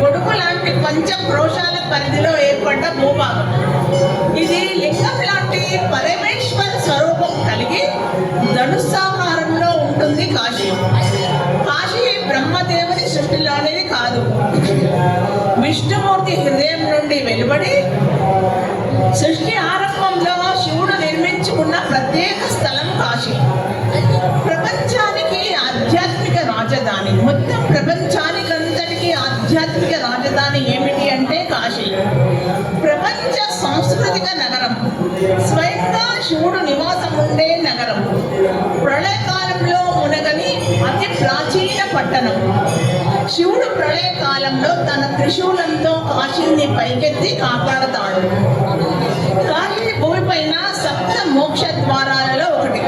గొడుగు లాంటి పంచ క్రోషాల పరిధిలో ఏర్పడ్డ భూభాగం. ఇది లింగం లాంటి పరమేశ్వర స్వరూపం కలిగి ధనుస్సాకారంలో ఉంటుంది కాశీ. కాశీ బ్రహ్మదేవుని సృష్టిలోనిది కాదు. విష్ణుమూర్తి హృదయం నుండి వెలువడి సృష్టి ఆరంభంలో శివుడు నిర్మించుకున్న ప్రత్యేక స్థలం కాశీ. ప్రపంచానికి ఆధ్యాత్మిక రాజధాని. ప్రాచీన పట్టణం. శివుడు ప్రళయ కాలంలో తన త్రిశూలంతో కాశీని పైకెత్తి కాపాడతాడు. కాశీ భూమిపైన సప్త మోక్ష ద్వారాలలో ఒకటి.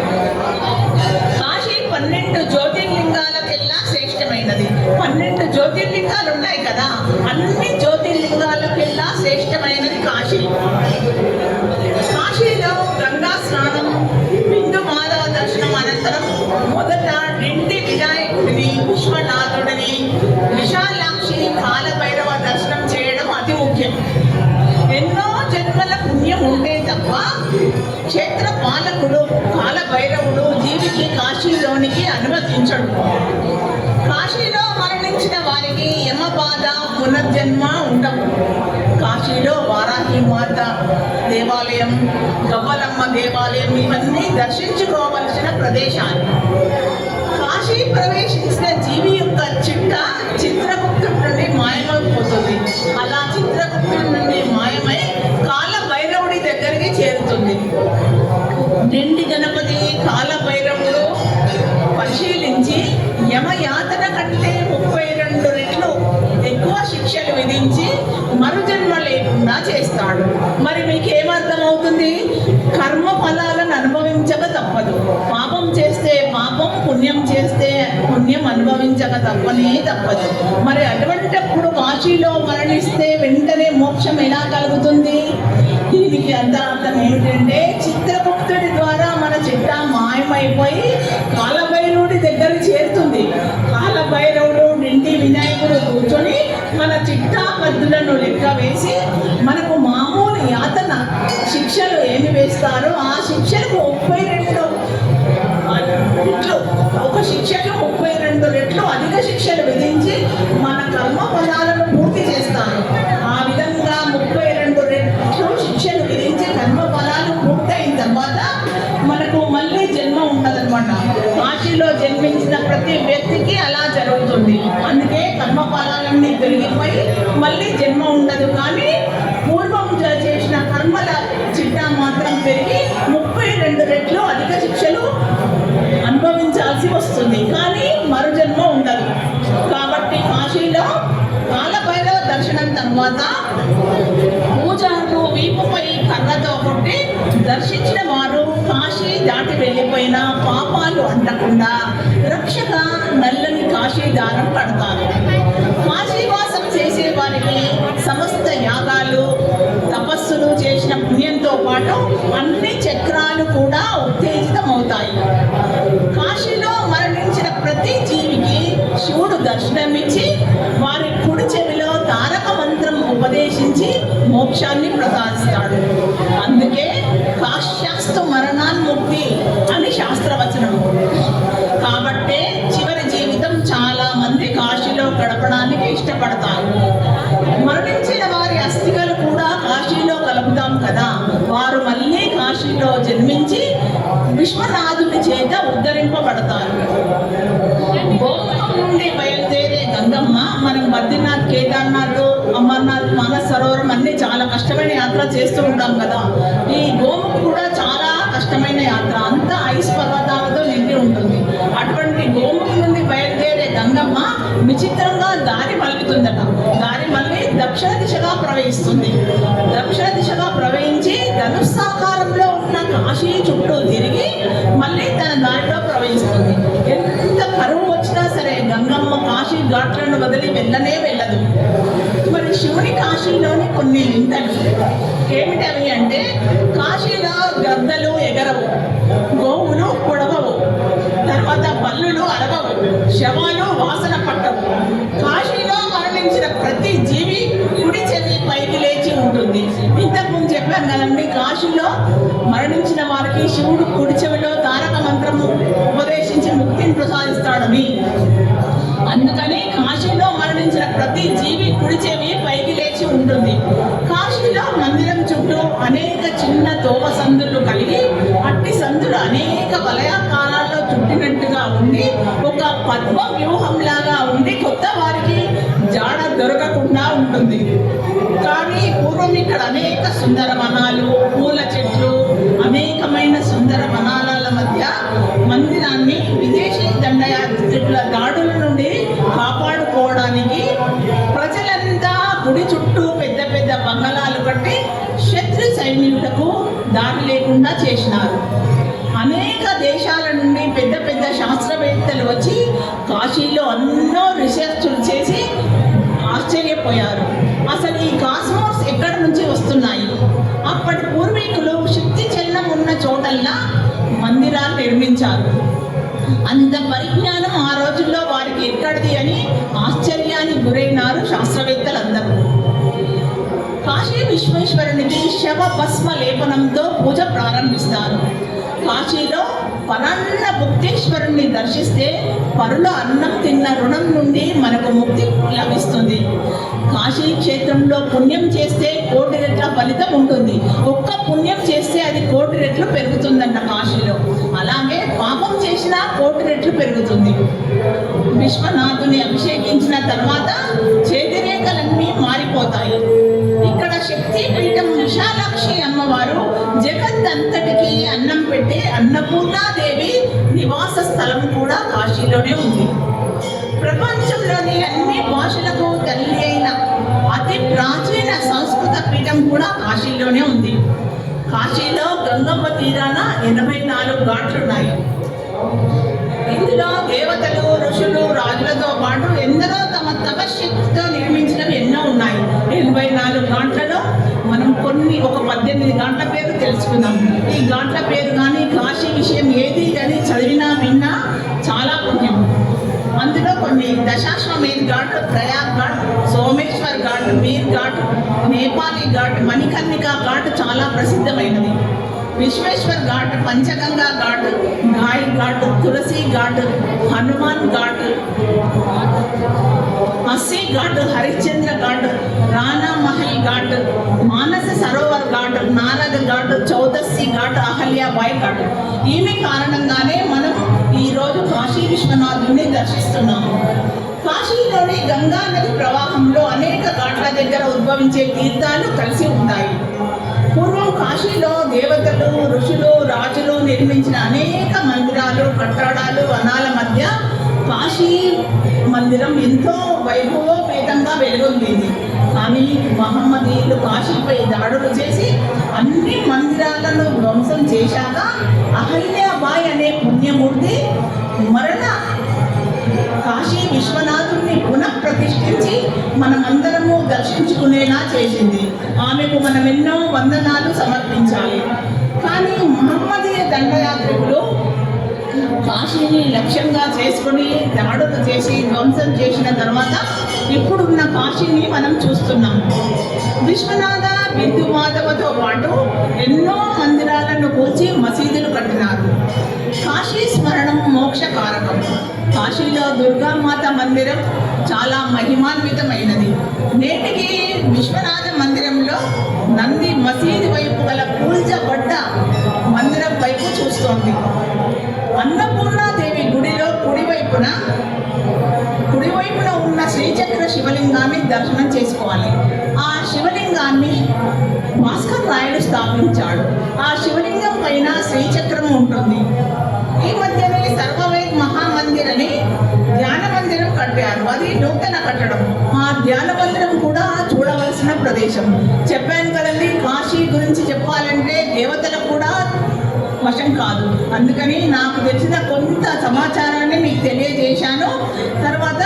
క్షేత్ర పాలకుడు కాలభైరవుడు జీవికి కాశీలోనికి అనుమతించడు. కాశీలో మరణించిన వారికి యమబాధ పునర్జన్మ ఉండవు. కాశీలో వారాహి మాత దేవాలయం గవ్వలమ్మ దేవాలయం ఇవన్నీ దర్శించుకోవలసిన ప్రదేశాలు. కాశీ ప్రవేశించిన జీవి యొక్క చిట్ట చిత్రగుప్తుడి నుండి మాయమైపోతుంది పుణ్యం చేస్తే పుణ్యం అనుభవించక తప్పనే తప్పదు. మరి అటువంటిప్పుడు కాశీలో మరణిస్తే వెంటనే మోక్షం ఎలా కలుగుతుంది? దీనికి అంత అర్థం ఏమిటంటే చిత్రగుప్తుడి ద్వారా మన చిత్ర మాయమైపోయి కాలభైరవుడి దగ్గర చేరుతుంది. కాలభైరవుడు నిండి వినాయకుడు కూర్చొని మన చిట్టా పద్దులను లెక్క వేసి మనకు మామూలు యాతన శిక్షలు ఏమి వేస్తారో ఆ శిక్షలకు ముప్పై ప్రతి వ్యక్తికి అలా జరుగుతుంది. అందుకే కర్మపాలన్నీ పెరిగిపోయి మళ్ళీ జన్మ ఉండదు. కానీ పూర్వం చేసిన కర్మల చిట్టా మాత్రం పెరిగి ముప్పై రెండు రెట్లు అధిక శిక్షలు అనుభవించాల్సి వస్తుంది. కానీ మరుజన్మ ఉండదు. కాబట్టి కాశీలో కాలభైరవ దర్శనం తర్వాత కర్రతో కొట్టి దర్శించిన వారు కాశీ దాటి వెళ్ళిపోయిన పాపాలు అంటకుండా రక్షక నల్లని కాశీ దారం కడతారు. కాశీవాసం చేసే వారికి సమస్త యాగాలు తపస్సులు చేసిన పుణ్యంతో పాటు అన్ని చక్రాలు కూడా ఉత్తేజితమవుతాయి. కాశీలో మరణించిన ప్రతి జీవికి శివుడు దర్శనమిచ్చి వారి కుడి చెవిలో తారక మంత్రం ఉపదేశించి మోక్షాన్ని ప్రసాదిస్తాడు అందుకే కాశ్యాస్తు మరణాన్ముక్తి అని శాస్త్రవచనం. కాబట్టే చివరి జీవితం చాలా మంది కాశీలో గడపడానికి ఇష్టపడతారు. మరణించిన వారి అస్థికలు కూడా కాశీలో కలుపుతాం కదా. వారు మళ్ళీ కాశీలో జన్మించి విశ్వనాథుని చేత ఉద్ధరింపబడతారు. గోముఖం నుండి బయలుదేరే గంగమ్మ మనం బద్రీనాథ్ కేదార్నాథ్ అమర్నాథ్ మానస్ సరోవరం అన్ని చాలా కష్టమైన యాత్ర చేస్తూ ఉంటాం కదా. ఈ గోముఖ కూడా చాలా కష్టమైన యాత్ర. అంతా ఐస్ పర్వతాలతో నిండి ఉంటుంది. అటువంటి గోముఖ నుండి బయలుదేరే గంగమ్మ విచిత్రంగా దారి మలుపుతుందట. దారి మళ్ళీ దక్షిణ దిశగా ప్రవహిస్తుంది. దక్షిణ దిశగా ప్రవహించి ధనుస్సాకారంలో ఉన్న కాశీ చుట్టూ తిరిగి మళ్ళీ తన దారిలో ప్రవహిస్తుంది. ఎంత కరువు వచ్చినా సరే గంగమ్మ కాశీ ఘాట్లను వదిలి వెళ్ళనే వెళ్ళదు. శివుని కాశీలోని కొన్ని వింతలు ఏమిటవి అంటే కాశీలో గద్దలు ఎగరవు గోవులు పొడవవు తర్వాత బల్లులు అరగవు శవాలు వాసన పట్టవు. కాశీలో మరణించిన ప్రతి జీవి కుడి చెవి పైకి లేచి ఉంటుంది. ఇంతకుముందు చెప్పాను కదండి కాశీలో మరణించిన వారికి శివుడు కుడి చెవిలో తారక మంత్రము ఉపదేశించి ముక్తిని ప్రసాదిస్తాడని. ఉంటుంది. కాశీలో మందిరం చుట్టూ అనేక చిన్న తోవ సందులు కలిగి అట్టి సందులు అనేక వలయాకారాల్లో చుట్టినట్టుగా ఉండి ఒక పద్మ వ్యూహంలాగా ఉండి కొత్త వారికి జాడ దొరకకుండా ఉంటుంది. కానీ పూర్వం ఇక్కడ అనేక సుందర వనాలు లేకుండా చేసినారు. అనేక దేశాల నుండి పెద్ద పెద్ద శాస్త్రవేత్తలు వచ్చి కాశీలో ఎన్నో రీసెర్చ్లు చేసి ఆశ్చర్యపోయారు. అసలు ఈ కాస్మోస్ ఎక్కడి నుంచి వస్తున్నాయి? అప్పటి పూర్వీకులు శక్తి చలనం ఉన్న చోటల్లా మందిరాలు నిర్మించారు. అంత పరిజ్ఞానం ఆ శవ భస్మ లేపనంతో పూజ ప్రారంభిస్తారు. కాశీలో పరాన్న ముక్తేశ్వరుణ్ణి దర్శిస్తే పరుల అన్నం తిన్న రుణం నుండి మనకు ముక్తి లభిస్తుంది. కాశీ క్షేత్రంలో పుణ్యం చేస్తే కోటి రెట్ల ఫలితం ఉంటుంది. ఒక్క పుణ్యం చేస్తే అది కోటి రెట్లు పెరుగుతుందంట కాశీలో. అలాగే పాపం చేసినా కోటి రెట్లు పెరుగుతుంది. విశ్వనాథుని అభిషేకించిన తర్వాత చేతిరేఖలన్నీ మారిపోతాయి. పెట్టే అన్నపూర్ణాదేవి నివాస స్థలం కూడా కాశీలోనే ఉంది. ప్రపంచంలోని అన్ని భాషలకు తల్లి అయిన అతి ప్రాచీన సంస్కృత పీఠం కూడా కాశీలోనే ఉంది. కాశీలో గంగమ్మ తీరాన ఎనభై నాలుగు ఘాట్లున్నాయి. ఇందులో దేవతలు ఋషులు రాజులతో పాటు ఎందరో తమ తపశక్తితో నిర్మించినవి ఎన్నో ఉన్నాయి. ఎనభై నాలుగు గంటలలో మనం ఒక పద్దెనిమిది గంటల పేరు తెలుసుకుందాం. ఈ గంటల పేరు కానీ కాశీ విషయం ఏది అని చదివినా విన్నా చాలా పుణ్యం. అందులో కొన్ని దశాశ్వమేధ్ ఘాట్ ప్రయాగ్ ఘాట్ సోమేశ్వర్ ఘాట్ మీర్ ఘాట్ నేపాలి ఘాట్ మణికర్ణిక ఘాట్ చాలా ప్రసిద్ధమైనది. విశ్వేశ్వర్ ఘాట్ పంచగంగా ఘాట్ ఘాయ్ ఘాట్ తులసి ఘాట్ హనుమాన్ ఘాట్. అస్సీ ఘాట్ హరిశ్చంద్ర ఘాట్ రాణా మహల్ ఘాట్ మానస సరోవర్ ఘాట్ నారద ఘాట్ చౌదస్సి ఘాట్ అహల్యాబాయ్ ఘాట్. ఈమె కారణంగానే మనం ఈరోజు కాశీ విశ్వనాథుని దర్శిస్తున్నాము. కాశీలోని గంగా నది ప్రవాహంలో అనేక ఘాట్ల దగ్గర ఉద్భవించే తీర్థాలు కలిసి ఉంటాయి. పూర్వం కాశీలో దేవతలు ఋషులు రాజులు నిర్మించిన అనేక మందిరాలు కట్టడాలు వనాల మధ్య కాశీ మందిరం ఎంతో వైభవోపేతంగా వెలుగొందింది. కానీ మహమ్మదీయులు కాశీపై దాడులు చేసి అన్ని మందిరాలను ధ్వంసం చేశాక అహల్యాబాయ్ అనే పుణ్యమూర్తి మరణ కాశీ విశ్వనాథుడిని పునః ప్రతిష్ఠించి మనమందరము దర్శించుకునేలా చేసింది. ఆమెకు మనం ఎన్నో వందనాలు సమర్పించాలి. కానీ మహమ్మదీయ దండయాత్రికులు కాశీని లక్ష్యంగా చేసుకుని దాడులు చేసి ధ్వంసం చేసిన తర్వాత ఇప్పుడున్న కాశీని మనం చూస్తున్నాం. విశ్వనాథ బిందు మాధవతో పాటు ఎన్నో మందిరాలను కూల్చి మసీదులు కట్టినారు. కాశీ స్మరణం మోక్షకారకం. కాశీలో దుర్గామాత మందిరం చాలా మహిమాన్వితమైనది. నేటికి విశ్వనాథ మందిరంలో నంది మసీదు వైపు గల పూల్చబడ్డ మందిరం చూస్తోంది. అన్నపూర్ణాదేవి గుడిలో కుడివైపున కుడివైపున ఉన్న శ్రీచక్ర శివలింగాన్ని దర్శనం చేసుకోవాలి. ఆ శివలింగాన్ని భాస్కర్ రాయుడు స్థాపించాడు. ఆ శివలింగం పైన శ్రీచక్రం ఉంటుంది. ఈ మధ్యనే సర్వవేద్ మహామందిర్ అని ధ్యాన మందిరం కట్టారు. అది నూతన కట్టడం. ఆ ధ్యాన మందిరం కూడా చూడవలసిన ప్రదేశం. చెప్పాను కదండి కాశీ గురించి చెప్పాలంటే దేవతలకు వశం కాదు. అందుకని నాకు తెలిసిన కొంత సమాచారాన్ని మీకు తెలియజేశాను. తర్వాత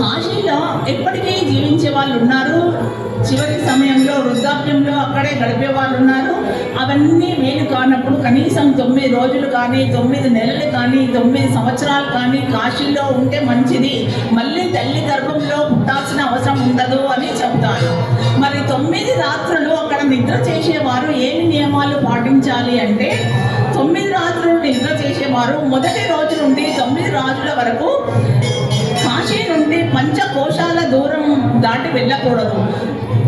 కాశీలో ఎప్పటికీ జీవించే వాళ్ళు ఉన్నారు. చివరి సమయంలో వృద్ధాప్యంలో అక్కడే గడిపే వాళ్ళు ఉన్నారు. అవన్నీ మేలు కానప్పుడు కనీసం తొమ్మిది రోజులు కానీ తొమ్మిది నెలలు కానీ తొమ్మిది సంవత్సరాలు కానీ కాశీలో ఉంటే మంచిది. మళ్ళీ తల్లి గర్భంలో పుట్టాల్సిన అవసరం ఉండదు అని చెబుతారు మరి తొమ్మిది రాత్రులు అక్కడ నిద్ర చేసేవారు ఏమి నియమాలు పాటించాలి అంటే తొమ్మిది రాత్రులు నిద్ర చేసేవారు. మొదటి రోజు నుండి తొమ్మిది రాజుల వరకు కాశీ నుండి పంచకోశాల దూరం దాటి వెళ్ళకూడదు.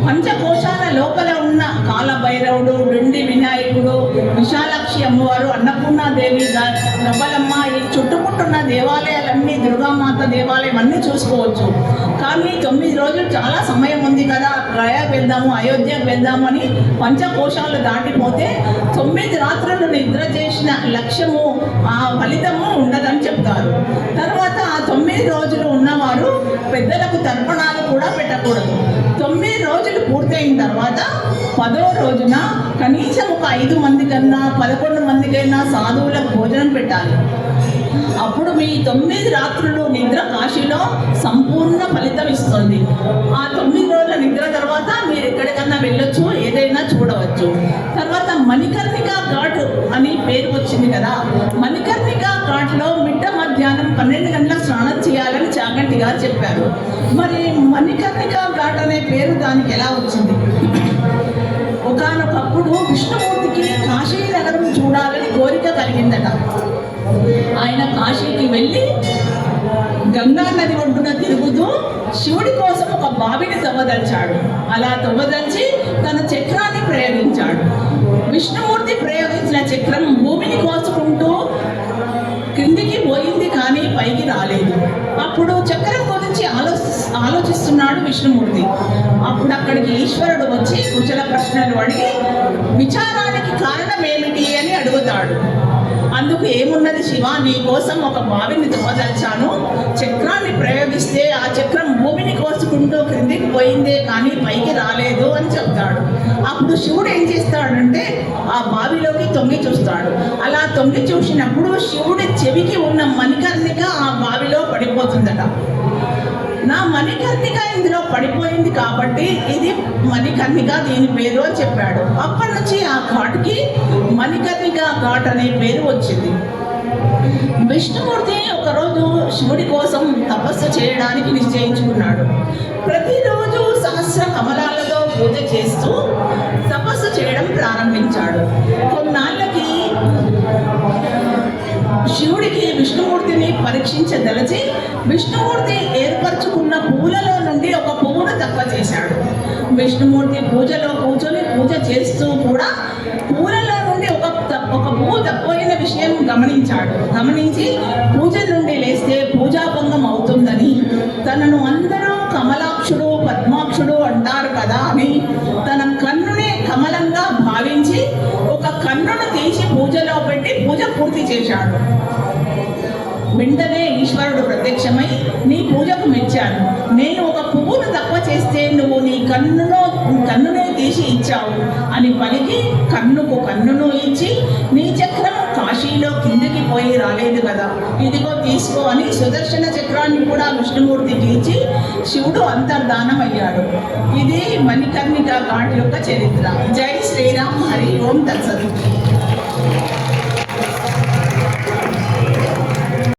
పంచకోశాల లోపల ఉన్న కాలభైరవుడు వెండి వినాయకుడు విశాలాక్షి అమ్మవారు అన్నపూర్ణాదేవి ద- గబ్బలమ్మ ఈ చుట్టుముట్టున్న దేవాలయాలన్నీ దుర్గామాత దేవాలయం అన్నీ చూసుకోవచ్చు. కానీ తొమ్మిది రోజులు చాలా సమయం ఉంది కదా. ప్రయాగ వెళ్దాము అయోధ్యకు వెళ్దాము అని పంచకోశాలు దాటిపోతే రాత్రులు నిద్ర చేసిన లక్ష్యము ఆ ఫలితము ఉండదని చెప్తారు. తర్వాత ఆ తొమ్మిది రోజులు ఉన్నవారు పెద్దలకు తర్పణాలు కూడా పెట్టకూడదు. తొమ్మిది రోజులు పూర్తయిన తర్వాత పదో రోజున కనీసం ఒక ఐదు మంది కన్నా పదకొండు మందికైనా సాధువులకు భోజనం పెట్టాలి. అప్పుడు మీ తొమ్మిది రాత్రులు నిద్ర కాశీలో సంపూర్ణ ఫలితం ఇస్తుంది. ఆ తొమ్మిది రోజుల నిద్ర తర్వాత మీరు చెప్పారు. మరి మణికర్ణిక ఘాట్ అనే పేరు దానికి ఎలా వచ్చింది? ఒకానొకప్పుడు విష్ణుమూర్తికి కాశీ నగరం చూడాలని కోరిక కలిగిందట. ఆయన కాశీకి వెళ్ళి గంగా నది ఒడ్డున తిరుగుతూ శివుడి కోసం ఒక బావిని తవ్వదలిచాడు. అలా తవ్వదలిచి తన చక్రాన్ని ప్రయోగించాడు. విష్ణుమూర్తి ప్రయోగించిన చక్రం భూమిని కోసం వస్తున్నాడు విష్ణుమూర్తి. అప్పుడు అక్కడికి ఈశ్వరుడు వచ్చి కుచల ప్రశ్నలు అడిగి విచారానికి కారణం ఏమిటి అని అడుగుతాడు. అందుకు ఏమున్నది శివ నీ కోసం ఒక బావిని తోదల్చాను చక్రాన్ని ప్రయోగిస్తే ఆ చక్రం భూమిని కోసుకుంటూ క్రిందికి పోయిందే కానీ పైకి రాలేదు అని చెప్తాడు. అప్పుడు శివుడు ఏం చేస్తాడంటే ఆ బావిలోకి తొంగి చూస్తాడు. అలా తొంగి చూసినప్పుడు శివుడి చెవికి ఉన్న మణికర్ణిక ఆ బావిలో పడిపోతుందట. నా మణికర్ణిక ఇందులో పడిపోయింది కాబట్టి ఇది మణికర్ణిక దీని పేరు అని చెప్పాడు. అప్పటి నుంచి ఆ ఘాట్కి మణికర్ణిక ఘాట్ అనే పేరు వచ్చింది. విష్ణుమూర్తి ఒకరోజు శివుడి కోసం తపస్సు చేయడానికి నిశ్చయించుకున్నాడు. ప్రతిరోజు సహస్ర కమలాలతో పూజ చేస్తూ తపస్సు చేయడం ప్రారంభించాడు. కొన్నాళ్ళకి శివుడికి విష్ణుమూర్తిని పరీక్షించదలచి విష్ణుమూర్తి ఏర్పరచుకున్న పూలలో నుండి ఒక పువ్వును తప్ప చేశాడు. విష్ణుమూర్తి పూజలో కూర్చొని పూజ చేస్తూ కూడా పూలలో నుండి ఒక ఒక పువ్వు తక్కువైన విషయం గమనించాడు. గమనించి చేశాడు. వెంటనే ఈశ్వరుడు ప్రత్యక్షమై నీ పూజకు మెచ్చాను. నేను ఒక పువ్వును తక్కువ చేస్తే నువ్వు నీ కన్నును కన్నునే తీసి ఇచ్చావు అని పలికి కన్నుకు కన్నును ఇచ్చి నీ చక్రం కాశీలో కిందికి పోయి రాలేదు కదా. ఇదిగో తీసుకో అని సుదర్శన చక్రాన్ని కూడా విష్ణుమూర్తికి ఇచ్చి శివుడు అంతర్ధానం అయ్యాడు ఇది మణికర్ణిక ఘాట్ యొక్క చరిత్ర. జై శ్రీరామ్ హరి ఓం తత్సత్.